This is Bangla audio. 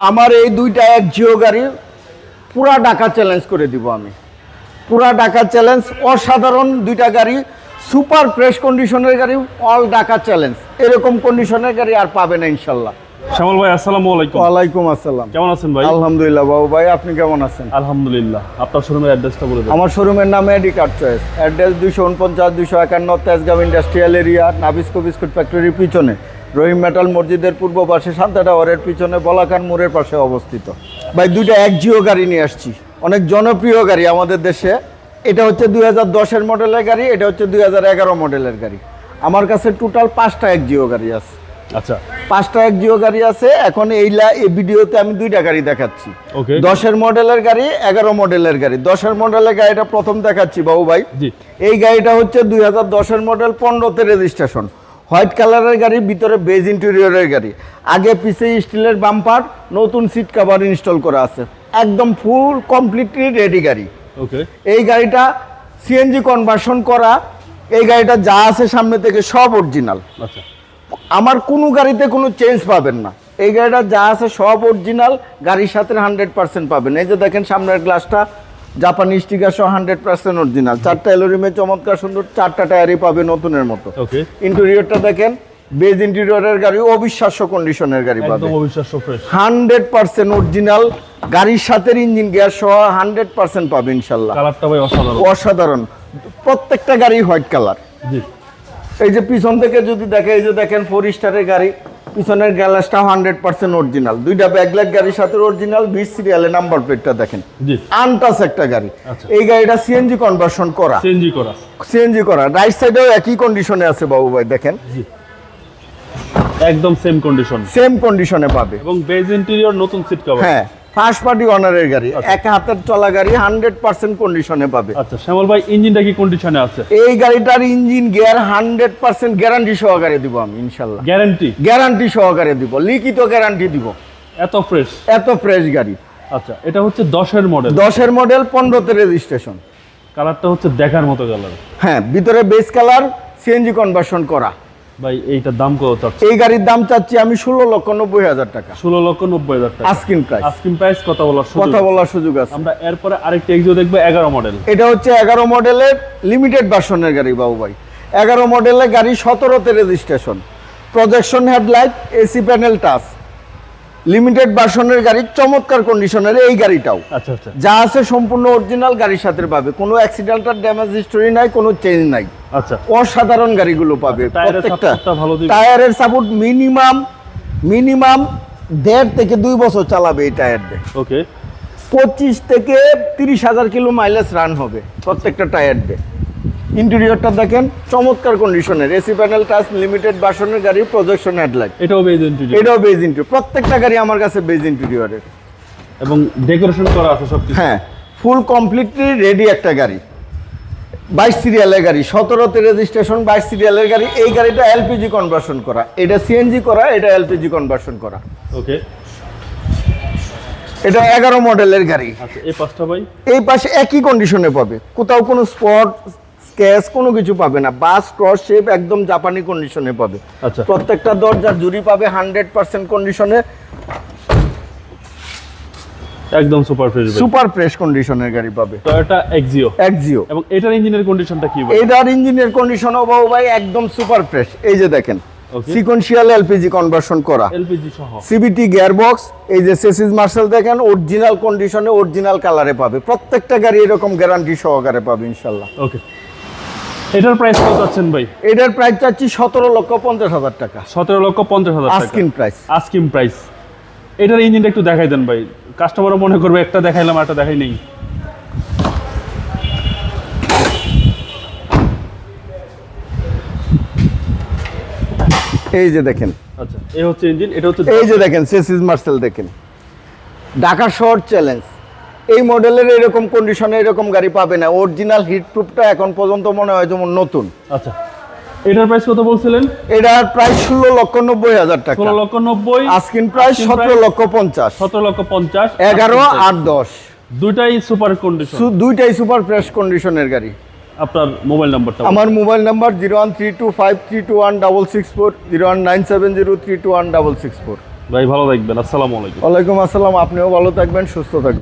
আমার এই দুইটা এক জিও গাড়ি পুরা ঢাকা চ্যালেঞ্জ করে দিব আমি। পুরা ঢাকা চ্যালেঞ্জ অসাধারণ দুইটা গাড়ি সুপার ফ্রেশ কন্ডিশনের গাড়ি অল ঢাকা চ্যালেঞ্জ এরকম কন্ডিশনের গাড়ি আর পাবে না ইনশাল্লাহ। শ্যামল ভাই আসসালামু আলাইকুম। ওয়ালাইকুম আসসালাম। কেমন আছেন ভাই? আলহামদুলিল্লাহ বাবু ভাই আপনি কেমন আছেন? আলহামদুলিল্লাহ। আপনার শোরুমের অ্যাড্রেসটা বলে দেন। আমার শোরুমের নাম এডি কার্ড চয়েস অ্যাড্রেস দুশো উনপঞ্চাশ দুশো একান্ন Tejgaon industrial area Nabisco biscuit ফ্যাক্টরির পিছনে। রহিম মেটাল মসজিদের পূর্ব পাশে শান্তা টাওয়ারের পিছনে বলাকান মোড়ের পাশে অবস্থিত। ভাই দুইটা এক জিও গাড়ি নিয়ে আসছি। অনেক জনপ্রিয় গাড়ি আমাদের দেশে। এটা হচ্ছে দুই হাজার দশের মডেলের গাড়ি এটা হচ্ছে দুই হাজার এগারো মডেলের গাড়ি। আমার কাছে টোটাল পাঁচটা এক জিও গাড়ি আছে। আচ্ছা। পাঁচটা এক জিও গাড়ি আছে। এখন এই ভিডিওতে আমি দুইটা গাড়ি দেখাচ্ছি। ওকে। দশের মডেলের গাড়ি এগারো মডেলের গাড়ি। দশের মডেলের গাড়িটা প্রথম দেখাচ্ছি বাবু ভাই। এই গাড়িটা হচ্ছে দুই হাজার দশের মডেল পনেরোতে রেজিস্ট্রেশন। হোয়াইট কালারের গাড়ি ভিতরে বেজ ইন্টেরিয়রের গাড়ি। আগে পিছে স্টিলের বাম্পার নতুন সিট কভার ইনস্টল করা আছে। একদম ফুল কমপ্লিটলি রেডি গাড়ি। ওকে এই গাড়িটা সিএনজি কনভার্সন করা এই গাড়িটা যা আছে সামনে থেকে সব অরিজিনাল আচ্ছা। আমার কোনো গাড়িতে কোনো চেঞ্জ পাবেন না। এই গাড়িটা যা আছে সব অরিজিনাল গাড়ির সাথে হান্ড্রেড পার্সেন্ট পাবেন। এই যে দেখেন সামনের গ্লাসটা জাপানি স্টিকার সহ হান্ড্রেড পার্সেন্ট অরিজিনাল। চারটা এলোরিমে চমৎকার সুন্দর চারটা টায়ারই পাবে নতুনের মতো। ইন্টেরিয়রটা দেখেন বেজ ইন্টেরিয়রের গাড়ি অবিশ্বাস্য কন্ডিশনের গাড়ি পাবে অবিশ্বাস্য হান্ড্রেড পার্সেন্ট অরিজিনাল গাড়ির সাথে ইঞ্জিন গিয়ার সহ হান্ড্রেড পার্সেন্ট পাবে ইনশাল্লাহ। কালারটা ভাই অসাধারণ। অসাধারণ। প্রত্যেকটা গাড়ি হোয়াইট কালার। এই যে পিছন থেকে যদি দেখে এই যে দেখেন ফোর স্টারের গাড়ি পিছনের গ্যালাসটা হান্ড্রেড পার্সেন্ট অরিজিনাল দুইটা ব্যাকলাইট গাড়ির সাথে অরিজিনাল বিশ সিরিয়ালের নাম্বার প্লেটটা দেখেন। জি। আনটাস একটা গাড়ি। আচ্ছা। এই গাড়িটা সিএনজি কনভার্সন করা। সিএনজি করা। সিএনজি করা। রাইট সাইডেও একই কন্ডিশনে আছে বাবু ভাই দেখেন। একদম সেম কন্ডিশন সেম কন্ডিশনে পাবে। এবং বেজ ইন্টেরিয়র নতুন সিট কভার হ্যাঁ। ফার্স্ট পার্টি অনারের গাড়ি আচ্ছা। এক হাতের চলা গাড়ি হান্ড্রেড পার্সেন্ট কন্ডিশনে পাবে। আচ্ছা শ্যামল ভাই ইঞ্জিনটা কি কন্ডিশনে আছে? এই গাড়িটার engine gear hundred percent guarantee সহকারে দিব আমি ইনশাল্লাহ গ্যারান্টি গ্যারান্টি সহকারে দিব লিখিত গ্যারান্টি দিব। এত ফ্রেশ এত ফ্রেশ গাড়ি। আচ্ছা এটা হচ্ছে দশের মডেল দশের মডেল পনেরোতে রেজিস্ট্রেশন কালারটা হচ্ছে দেখার মতো কালার হ্যাঁ ভিতরে বেস কালার সিএনজি কনভার্সন করা। ভাই এইটার দাম কত চাচ্ছে এই গাড়ির দাম চাচ্ছি আমি ষোলো লক্ষ নব্বই হাজার টাকা। ষোলো লক্ষ নব্বই হাজার টাকা। আস্কিন প্রাইস আস্কিন প্রাইস কথা বলার কথা বলার সুযোগ আছে। আমরা এরপরে আরেকটা এক্সিও দেখব এগারো মডেল এটা হচ্ছে এগারো মডেলের লিমিটেড ভার্সনের গাড়ি বাবু ভাই। এগারো মডেলের গাড়ি সতেরোতে registration projection headlight AC panel touch limited ভার্সনের গাড়ি চমৎকার কন্ডিশনের এই গাড়িটাও। আচ্ছা আচ্ছা। যা আছে সম্পূর্ণ অরিজিনাল গাড়ির সাথে পাবে। কোনো অ্যাক্সিডেন্টাল ড্যামেজ হিস্টোরি নাই কোনো চেঞ্জ নাই। আচ্ছা। অসাধারণ গাড়িগুলো পাবে টায়ারের প্রত্যেকটা। ভালো টায়ারের সাপোর্ট মিনিমাম মিনিমাম দেড় থেকে দুই বছর চালাবে এই টায়ার দিয়ে। ওকে পঁচিশ থেকে তিরিশ হাজার কিলো মাইলেজ রান হবে প্রত্যেকটা টায়ার দিয়ে। ইন্টেরিয়রটা দেখেন চমৎকার কন্ডিশনের এসি প্যানেল টাচ লিমিটেড বাসনের গাড়ি প্রজেকশন হেডলাইট এটাও বেজ ইন্টেরিয়র এটাও বেজ ইন্টেরিয়র প্রত্যেকটা গাড়ি আমার কাছে বেজ ইন্টেরিয়রের এবং ডেকোরেশন করা আছে সব কিছু হ্যাঁ ফুল কমপ্লিটলি রেডি একটা গাড়ি। বাইশ সিরিয়ালের গাড়ি সতেরোতে রেজিস্ট্রেশন বাইশ সিরিয়ালের গাড়ি। এই গাড়িটা এলপিজি কনভার্সন করা। এটা সিএনজি করা এটা এলপিজি কনভার্সন করা। ওকে। এটা এগারো মডেলের গাড়ি। আচ্ছা এই পাঁচটা ভাই? এই পাশে একই কন্ডিশনে পাবে। কোথাও কোনো স্পট স্কেচ কোনো কিছু পাবে না। বাস ক্রস শেপ একদম জাপানি কন্ডিশনে পাবে। আচ্ছা। প্রত্যেকটা দরজার জুড়ি পাবে হান্ড্রেড পার্সেন্ট কন্ডিশনে একদম সুপার ফ্রেশ সুপার ফ্রেশ কন্ডিশনের গাড়ি পাবে। টয়োটা এক্সিও একজিও এবং এটার ইঞ্জিনের কন্ডিশনটা কি এটার ইঞ্জিনের কন্ডিশন বাবু ভাই একদম সুপার ফ্রেশ এই যে দেখেন. সিকোয়েন্সিয়াল এলপিজি কনভার্সন করা। এলপিজি সহ। সিবিটি গিয়ারবক্স এই যে সেসিস মার্শাল দেখেন অরিজিনাল কন্ডিশনে অরিজিনাল কালারে পাবে। প্রত্যেকটা গাড়ি এরকম গ্যারান্টি সহকারে পাবে ইনশাল্লাহ ওকে এটার প্রাইস কত চাচ্ছেন ভাই? এটার প্রাইস চাচ্ছি সতেরো লক্ষ পঞ্চাশ হাজার টাকা। সতেরো লক্ষ পঞ্চাশ হাজার টাকা। আস্কিন প্রাইস আস্কিম প্রাইস এটার ইঞ্জিনটা একটু দেখাই দেন ভাই। কাস্টমারও মনে করবে একটা দেখাইলাম একটা দেখাই নেই। এই যে দেখেন। আচ্ছা এই হচ্ছে ইঞ্জিন এটা হচ্ছে এই যে দেখেন সেসিস মার্সেল দেখেন। ঢাকা শহর চ্যালেঞ্জ এই মডেলের এরকম কন্ডিশনে এরকম গাড়ি পাবে না। অরিজিনাল হিট প্রুফটা এখন পর্যন্ত মনে হয় যেমন নতুন। আচ্ছা এটার প্রাইস কত বলছিলেন? এটার প্রাইস ষোলো লক্ষ নব্বই হাজার টাকা। ষোলো লক্ষ নব্বই আস্কিন প্রাইস সতেরো লক্ষ পঞ্চাশ। সতেরো লক্ষ পঞ্চাশ এগারো আট দশ। দুইটাই সুপার কন্ডিশন দুইটাই সুপার ফ্রেশ কন্ডিশনের গাড়ি। আপনার মোবাইল নাম্বারটা আমার mobile number zero one three two five three two one double six four zero one nine seven zero three two one double six four ভাই ভালো থাকবেন। আসসালামু আলাইকুম। ওয়ালাইকুম আসসালাম। আপনিও ভালো থাকবেন সুস্থ থাকবেন।